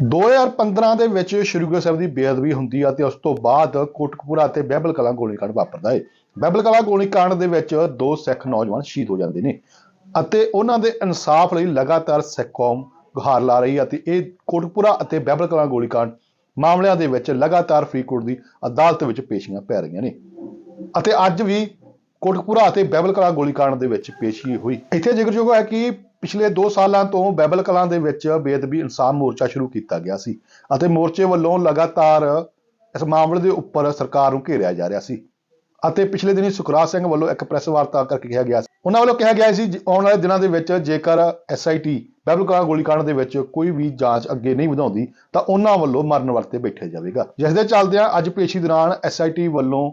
2015 ਦੇ ਵਿੱਚ ਸ਼੍ਰੀ ਗੁਰੂ ਸਾਹਿਬ ਦੀ ਬੇਅਦਬੀ ਹੁੰਦੀ ਆ ਤੇ ਉਸ ਤੋਂ ਬਾਅਦ ਕੋਟਕਪੂਰਾ ਤੇ ਬਹਿਬਲ ਕਲਾਂ ਗੋਲੀकांड ਵਾਪਰਦਾ ਏ। ਬਹਿਬਲ ਕਲਾਂ ਗੋਲੀकांड ਦੇ ਵਿੱਚ ਦੋ ਸਿੱਖ ਨੌਜਵਾਨ ਸ਼ਹੀਦ ਹੋ ਜਾਂਦੇ ਨੇ ਅਤੇ ਉਹਨਾਂ ਦੇ ਇਨਸਾਫ ਲਈ ਲਗਾਤਾਰ ਸਿੱਖ ਕੌਮ ਗੁਹਾਰ ਲਾ ਰਹੀ ਹੈ ਤੇ ਇਹ ਕੋਟਕਪੂਰਾ ਅਤੇ ਬਹਿਬਲ ਕਲਾਂ ਗੋਲੀकांड ਮਾਮਲਿਆਂ ਦੇ ਵਿੱਚ ਲਗਾਤਾਰ ਫਰੀਦਕੋਟ ਦੀ ਅਦਾਲਤ ਵਿੱਚ ਪੇਸ਼ੀਆਂ ਪੈ ਰਹੀਆਂ ਨੇ। ਅਤੇ ਅੱਜ ਵੀ ਕੋਟਕਪੂਰਾ ਅਤੇ ਬਹਿਬਲ ਕਲਾਂ ਗੋਲੀकांड ਦੇ ਵਿੱਚ ਪੇਸ਼ੀ ਹੋਈ। ਇੱਥੇ ਜ਼ਿਕਰਯੋਗ ਹੈ ਕਿ ਪਿਛਲੇ 2 ਸਾਲਾਂ ਤੋਂ ਬੈਬਲ ਕਲਾਂ ਦੇ ਵਿੱਚ ਬੇਅਦਬੀ ਇਨਸਾਨ ਮੋਰਚਾ ਸ਼ੁਰੂ ਕੀਤਾ ਗਿਆ ਸੀ ਅਤੇ ਮੋਰਚੇ ਵੱਲੋਂ ਲਗਾਤਾਰ ਇਸ ਮਾਮਲੇ ਦੇ ਉੱਪਰ ਸਰਕਾਰ ਨੂੰ ਘੇਰਿਆ ਜਾ ਰਿਹਾ ਸੀ। ਅਤੇ ਪਿਛਲੇ ਦਿਨੀ ਸੁਖਰਾਜ ਸਿੰਘ ਵੱਲੋਂ ਇੱਕ ਪ੍ਰੈਸ ਵਾਰਤਾ ਕਰਕੇ ਕਿਹਾ ਗਿਆ ਸੀ। ਉਹਨਾਂ ਵੱਲੋਂ ਕਿਹਾ ਗਿਆ ਸੀ ਜ- ਆਉਣ ਵਾਲੇ ਦਿਨਾਂ ਦੇ ਵਿੱਚ ਜੇਕਰ ਐਸਆਈਟੀ ਬੈਬਲ ਕਲਾਂ ਗੋਲੀकांड ਦੇ ਵਿੱਚ ਕੋਈ ਵੀ ਜਾਂਚ ਅੱਗੇ ਨਹੀਂ ਵਧਾਉਂਦੀ, ਤਾਂ ਉਹਨਾਂ ਵੱਲੋਂ ਮਰਨ ਵਰਤੇ ਬੈਠਿਆ ਜਾਵੇਗਾ। ਜਿਸ ਦੇ ਚੱਲਦਿਆਂ ਅੱਜ ਪੇਸ਼ੀ ਦੌਰਾਨ ਐਸਆਈਟੀ ਵੱਲੋਂ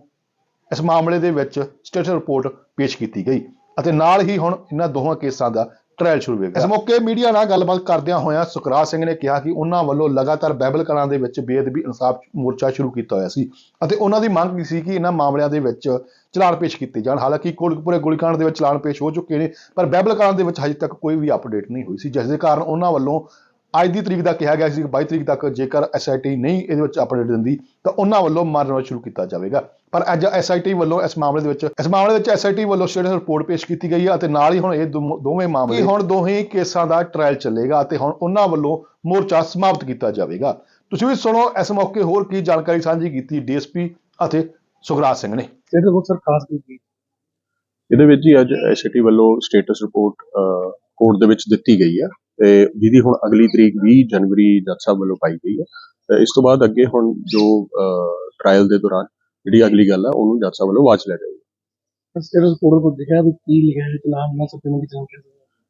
ਇਸ ਮਾਮਲੇ ਦੇ ਵਿੱਚ ਸਟੇਟਸ ਰਿਪੋਰਟ ਪੇਸ਼ ਕੀਤੀ ਗਈ। ਅਤੇ ਨਾਲ ਹੀ ਹੁਣ ਇਹਨਾਂ ਦੋਹਾਂ ਕੇਸਾਂ ਦਾ ਟ੍ਰਾਇਲ ਸ਼ੁਰੂ ਹੋਵੇਗਾ ਇਸ ਮੌਕੇ ਮੀਡੀਆ ਨਾਲ ਗੱਲਬਾਤ ਕਰਦਿਆਂ ਹੋਇਆਂ ਸੁਖਰਾਜ ਸਿੰਘ ਨੇ ਕਿਹਾ ਕਿ ਉਹਨਾਂ ਵੱਲੋਂ ਲਗਾਤਾਰ ਬਹਿਬਲ ਕਲਾਂ ਦੇ ਵਿੱਚ ਬੇਅਦਬੀ ਇਨਸਾਫ ਮੋਰਚਾ ਸ਼ੁਰੂ ਕੀਤਾ ਹੋਇਆ ਸੀ ਅਤੇ ਉਹਨਾਂ ਦੀ ਮੰਗ ਸੀ ਕਿ ਇਹਨਾਂ ਮਾਮਲਿਆਂ ਦੇ ਵਿੱਚ ਚਲਾਨ ਪੇਸ਼ ਕੀਤੇ ਜਾਣ। ਹਾਲਾਂਕਿ ਕੋਟਕਪੂਰੇ ਗੋਲੀकांड ਦੇ ਵਿੱਚ ਚਲਾਨ ਪੇਸ਼ ਹੋ ਚੁੱਕੇ ਨੇ, ਪਰ ਬਹਿਬਲ ਕਲਾਂ ਦੇ ਵਿੱਚ ਹਜੇ ਤੱਕ ਕੋਈ ਵੀ ਅਪਡੇਟ ਨਹੀਂ ਹੋਈ ਸੀ, ਜਿਸ ਦੇ ਕਾਰਨ ਉਹਨਾਂ ਵੱਲੋਂ ਅੱਜ ਦੀ ਤਰੀਕ ਦਾ ਕਿਹਾ ਗਿਆ ਸੀ ਕਿ 22 ਤਰੀਕ ਤੱਕ ਜੇਕਰ ਐਸਆਈਟੀ ਨਹੀਂ ਇਹਦੇ ਵਿੱਚ ਅਪਡੇਟ ਦਿੰਦੀ ਤਾਂ ਉਹਨਾਂ ਵੱਲੋਂ ਮਾਰਨਾ ਸ਼ੁਰੂ ਕੀਤਾ ਜਾਵੇਗਾ। ਪਰ ਅੱਜ ਐਸਆਈਟੀ ਵੱਲੋਂ ਇਸ ਮਾਮਲੇ ਦੇ ਵਿੱਚ ਇਸ ਮਾਮਲੇ ਵਿੱਚ ਐਸਆਈਟੀ ਵੱਲੋਂ ਸਟੇਟਸ ਰਿਪੋਰਟ ਪੇਸ਼ ਕੀਤੀ ਗਈ ਹੈ ਅਤੇ ਨਾਲ ਹੀ ਹੁਣ ਇਹ ਦੋਵੇਂ ਮਾਮਲੇ ਹੁਣ ਦੋਹੇ ਕੇਸਾਂ ਦਾ ਟ੍ਰਾਇਲ ਚੱਲੇਗਾ ਅਤੇ ਹੁਣ ਉਹਨਾਂ ਵੱਲੋਂ ਮੋਰਚਾ ਸਮਾਪਤ ਕੀਤਾ ਜਾਵੇਗਾ। ਤੁਸੀਂ ਵੀ ਸੁਣੋ ਇਸ ਮੌਕੇ ਹੋਰ ਕੀ ਜਾਣਕਾਰੀ ਸਾਂਝੀ ਕੀਤੀ ਡੀਐਸਪੀ ਅਤੇ ਸੁਖਰਾਜ ਸਿੰਘ ਨੇ। ਇਹਦੇ ਬਹੁਤ ਸਰ ਖਾਸ ਕੀਤੀ ਇਹਦੇ ਵਿੱਚ ਹੀ ਅੱਜ ਐਸਟੀ ਵੱਲੋਂ ਸਟੇਟਸ ਰਿਪੋਰਟ ਕੋਰਟ ਦੇ ਵਿੱਚ ਦਿੱਤੀ ਗਈ ਹੈ ਤੇ ਜਿਹਦੀ ਹੁਣ ਅਗਲੀ ਤਰੀਕ 20 ਜਨਵਰੀ ਜੱਜ ਸਾਹਿਬ ਵੱਲੋਂ ਪਾਈ ਗਈ ਹੈ। ਤੇ ਇਸ ਤੋਂ ਬਾਅਦ ਅੱਗੇ ਹੁਣ ਜੋ ਟ੍ਰਾਇਲ ਦੇ ਦੌਰਾਨ ਜਿਹੜੀ ਅਗਲੀ ਗੱਲ ਹੈ ਉਹਨੂੰ ਜੱਜ ਸਾਹਿਬ ਵੱਲੋਂ ਵਾਚ ਲਿਆ ਜਾਊਗਾ। ਸਰ ਰਿਪੋਰਟ ਤੋਂ ਦੇਖਿਆ ਵੀ ਕੀ ਲਿਖਿਆ ਹੈ ਚਲਾਨ ਨਾ ਸਭ ਨੂੰ ਕਿਦਾਂ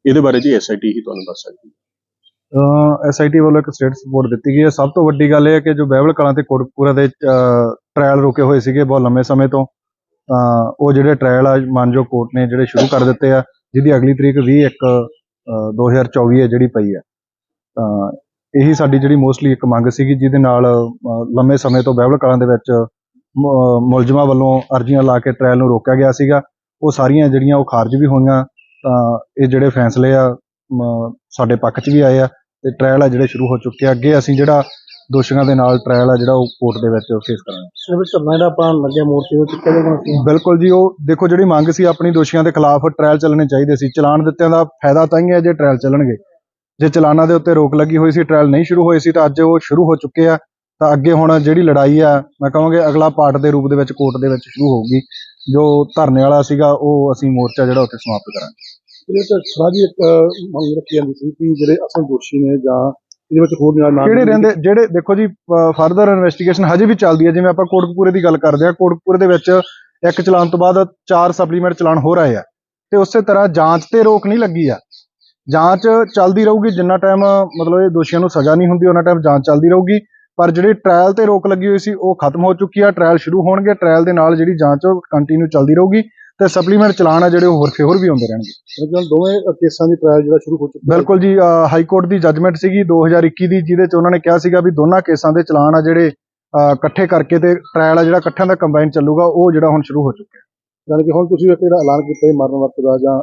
ਇਹਦੇ ਬਾਰੇ ਜੀ ਐਸਆਈਟੀ ਹੀ ਤੁਹਾਨੂੰ ਦੱਸ ਸਕਦੀ ਹੈ। ਐਸਆਈਟੀ ਵੱਲੋਂ ਇੱਕ ਸਟੇਟਸ ਰਿਪੋਰਟ ਦਿੱਤੀ ਗਈ ਹੈ। ਸਭ ਤੋਂ ਵੱਡੀ ਗੱਲ ਇਹ ਹੈ ਕਿ ਜੋ ਬਹਿਬਲ ਕਲਾਂ ਤੇ ਕੋਟਕਪੂਰਾ ਦੇ ਟ੍ਰਾਇਲ ਰੁਕੇ ਹੋਏ ਸੀਗੇ ਬਹੁਤ ਲੰਮੇ ਸਮੇਂ ਤੋਂ ਤਾਂ ਉਹ ਜਿਹੜੇ ਟ੍ਰਾਇਲ ਆ ਮਾਨਜੋ ਕੋਰਟ ਨੇ ਜਿਹੜੇ ਸ਼ੁਰੂ ਕਰ ਦਿੱਤੇ ਆ ਜਿਹਦੀ ਅਗਲੀ ਤਰੀਕ 20 ਇੱਕ ਅਹ, 2024 ਹੈ ਜਿਹੜੀ ਪਈ ਹੈ। ਤਾਂ ਇਹੀ ਸਾਡੀ ਜਿਹੜੀ ਮੋਸਟਲੀ ਇੱਕ ਮੰਗ ਸੀਗੀ, ਜਿਹਦੇ ਨਾਲ ਲੰਮੇ ਸਮੇਂ ਤੋਂ ਬਹਿਬਲ ਕਲਾਂ ਦੇ ਵਿੱਚ ਮੁਲਜ਼ਮਾਂ ਵੱਲੋਂ ਅਰਜ਼ੀਆਂ ਲਾ ਕੇ ਟ੍ਰਾਇਲ ਨੂੰ ਰੋਕਿਆ ਗਿਆ ਸੀਗਾ। ਉਹ ਸਾਰੀਆਂ ਜਿਹੜੀਆਂ ਉਹ ਖਾਰਜ ਵੀ ਹੋਈਆਂ, ਤਾਂ ਇਹ ਜਿਹੜੇ ਫੈਸਲੇ ਆ ਸਾਡੇ ਪੱਖ 'ਚ ਵੀ ਆਏ ਆ, ਤੇ ਟ੍ਰਾਇਲ ਆ ਜਿਹੜੇ ਸ਼ੁਰੂ ਹੋ ਚੁੱਕੇ ਆ। ਅੱਗੇ ਅਸੀਂ ਜਿਹੜਾ ਦੋਸ਼ੀਆਂ ਦੇ ਨਾਲ ਟ੍ਰਾਇਲ ਆ ਜਿਹੜਾ ਉਹ ਕੋਰਟ ਦੇ ਵਿੱਚ ਫੇਸ ਕਰਾਂਗੇ। ਸਰ ਵੀ ਧਰਨਾ ਜਿਹੜਾ ਆਪਾਂ ਲੱਗਿਆ ਮੋਰਚੇ ਵਿੱਚ ਕਿਹਦੇ ਕੋਲ ਸੀ? ਬਿਲਕੁਲ ਜੀ ਉਹ ਦੇਖੋ ਜਿਹੜੀ ਮੰਗ ਸੀ ਆਪਣੀ ਦੋਸ਼ੀਆਂ ਦੇ ਖਿਲਾਫ ਟ੍ਰਾਇਲ ਚੱਲਣੇ ਚਾਹੀਦੇ ਸੀ। ਚਲਾਨ ਦਿੱਤਿਆਂ ਦਾ ਫਾਇਦਾ ਤਾਂ ਹੀ ਹੈ ਜੇ ਟ੍ਰਾਇਲ ਚੱਲਣਗੇ। ਜੇ ਚਲਾਨਾਂ ਦੇ ਉੱਤੇ ਰੋਕ ਲੱਗੀ ਹੋਈ ਸੀ ਟ੍ਰਾਇਲ ਨਹੀਂ ਸ਼ੁਰੂ ਹੋਏ ਸੀ ਤਾਂ ਅੱਜ ਉਹ ਸ਼ੁਰੂ ਹੋ ਚੁੱਕੇ ਆ। ਤਾਂ ਅੱਗੇ ਹੁਣ ਜਿਹੜੀ ਲੜਾਈ ਆ ਮੈਂ ਕਹਾਂਗੇ ਅਗਲਾ ਪਾਰਟ ਦੇ ਰੂਪ ਦੇ ਵਿੱਚ ਕੋਰਟ ਦੇ ਵਿੱਚ ਸ਼ੁਰੂ ਹੋਊਗੀ। ਜੋ ਧਰਨੇ ਵਾਲਾ ਸੀਗਾ ਉਹ ਅਸੀਂ ਮੋਰਚਾ ਜਿਹੜਾ ਉੱਥੇ ਸਮਾਪਤ ਕਰਾਂਗੇ। ਵਿੱਚ ਸਾਡੀ ਇੱਕ ਮੰਗ ਰੱਖੀ ਜਾਂਦੀ ਸੀ ਕਿ ਜਿਹੜੇ ਅਸਲ ਦੋਸ਼ੀ ਨੇ ਜਾਂ ਇਹਦੇ ਵਿੱਚ ਹੋਰ ਨਾਲ ਕਿਹੜੇ ਰਹਿੰਦੇ ਜਿਹੜੇ ਦੇਖੋ ਜੀ ਫਰਦਰ ਇਨਵੈਸਟੀਗੇਸ਼ਨ ਹਜੇ ਵੀ ਚੱਲਦੀ ਹੈ ਜਿਵੇਂ ਆਪਾਂ ਕੋਟਕਪੂਰੇ ਦੀ ਗੱਲ ਕਰਦੇ ਹਾਂ। ਕੋਟਕਪੂਰੇ ਦੇ ਵਿੱਚ ਇੱਕ ਚਲਾਨ ਤੋਂ ਬਾਅਦ ਚਾਰ ਸਪਲੀਮੈਂਟ ਚਲਾਨ ਹੋ ਰਹੇ ਆ। ਤੇ ਉਸੇ ਤਰ੍ਹਾਂ ਜਾਂਚ ਤੇ ਰੋਕ ਨਹੀਂ ਲੱਗੀ ਆ। ਜਾਂਚ ਚੱਲਦੀ ਰਹੂਗੀ ਜਿੰਨਾ ਟਾਈਮ ਮਤਲਬ ਇਹ ਦੋਸ਼ੀਆਂ ਨੂੰ ਸਜ਼ਾ ਨਹੀਂ ਹੁੰਦੀ ਉਹਨਾਂ ਟਾਈਮ ਜਾਂਚ ਚੱਲਦੀ ਰਹੂਗੀ। ਪਰ ਜਿਹੜੀ ਟ੍ਰਾਇਲ ਤੇ ਰੋਕ ਲੱਗੀ ਹੋਈ ਸੀ ਉਹ ਖਤਮ ਹੋ ਚੁੱਕੀ ਆ। ਟ੍ਰਾਇਲ ਸ਼ੁਰੂ ਹੋਣਗੇ ਟ੍ਰਾਇਲ ਦੇ ਨਾਲ ਜਿਹੜੀ ਜਾਂਚ ਉਹ ਕੰਟੀਨਿਊ ਚੱਲਦੀ ਰਹੂਗੀ। ਤੇ ਸਪਲੀਮੈਂਟ ਚਲਾਨ ਆ ਜਿਹੜੇ ਉਹ ਹੋਰ ਹੋਰ ਵੀ ਆਉਂਦੇ ਰਹਿਣਗੇ। ਮਤਲਬ ਦੋਵੇਂ ਕੇਸਾਂ ਦੀ ਟ੍ਰਾਇਲ ਜਿਹੜਾ ਸ਼ੁਰੂ ਹੋ ਚੁੱਕਾ ਬਿਲਕੁਲ ਜੀ ਹਾਈ ਕੋਰਟ ਦੀ ਜੱਜਮੈਂਟ ਸੀਗੀ 2021 ਦੀ ਜਿਹਦੇ ਚ ਉਹਨਾਂ ਨੇ ਕਿਹਾ ਸੀਗਾ ਵੀ ਦੋਨਾਂ ਕੇਸਾਂ ਦੇ ਚਲਾਨ ਆ ਜਿਹੜੇ ਇਕੱਠੇ ਕਰਕੇ ਤੇ ਟ੍ਰਾਇਲ ਆ ਜਿਹੜਾ ਇਕੱਠਿਆਂ ਦਾ ਕੰਬਾਈਨ ਚੱਲੂਗਾ ਉਹ ਜਿਹੜਾ ਹੁਣ ਸ਼ੁਰੂ ਹੋ ਚੁੱਕਿਆ। ਯਾਨੀ ਕਿ ਹੁਣ ਤੁਸੀਂ ਇੱਕ ਜਿਹੜਾ ਐਲਾਨ ਕੀਤਾ ਮਰਨ ਵਕਤ ਦਾ ਜਾਂ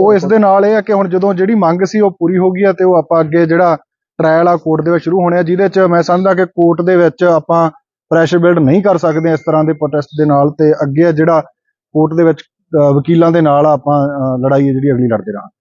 ਉਹ ਇਸ ਦੇ ਨਾਲ ਇਹ ਆ ਕਿ ਹੁਣ ਜਦੋਂ ਜਿਹੜੀ ਮੰਗ ਸੀ ਉਹ ਪੂਰੀ ਹੋ ਗਈ ਆ ਤੇ ਉਹ ਆਪਾਂ ਅੱਗੇ ਜਿਹੜਾ ਟ੍ਰਾਇਲ ਆ ਕੋਰਟ ਦੇ ਵਿੱਚ ਸ਼ੁਰੂ ਹੋਣੇ ਆ ਜਿਹਦੇ ਚ ਮੈਂ ਸਮਝਦਾ ਕਿ ਕੋਰਟ ਦੇ ਵਿੱਚ ਆਪਾਂ ਪ੍ਰੈਸ਼ਰ ਬਿਲਡ ਨਹੀਂ ਕਰ ਸਕਦੇ ਇਸ ਤਰ੍ਹਾਂ ਦੇ ਪ੍ਰੋਟੈਸਟ ਦੇ ਨਾਲ ਤੇ ਅੱਗੇ ਜਿਹੜਾ ਕੋਰਟ ਦੇ ਵਿੱਚ ਵਕੀਲਾਂ ਦੇ ਨਾਲ ਆਪਾਂ ਲੜਾਈ ਹੈ ਜਿਹੜੀ ਅਗਲੀ ਲੜਦੇ ਰਹਾਂਗੇ।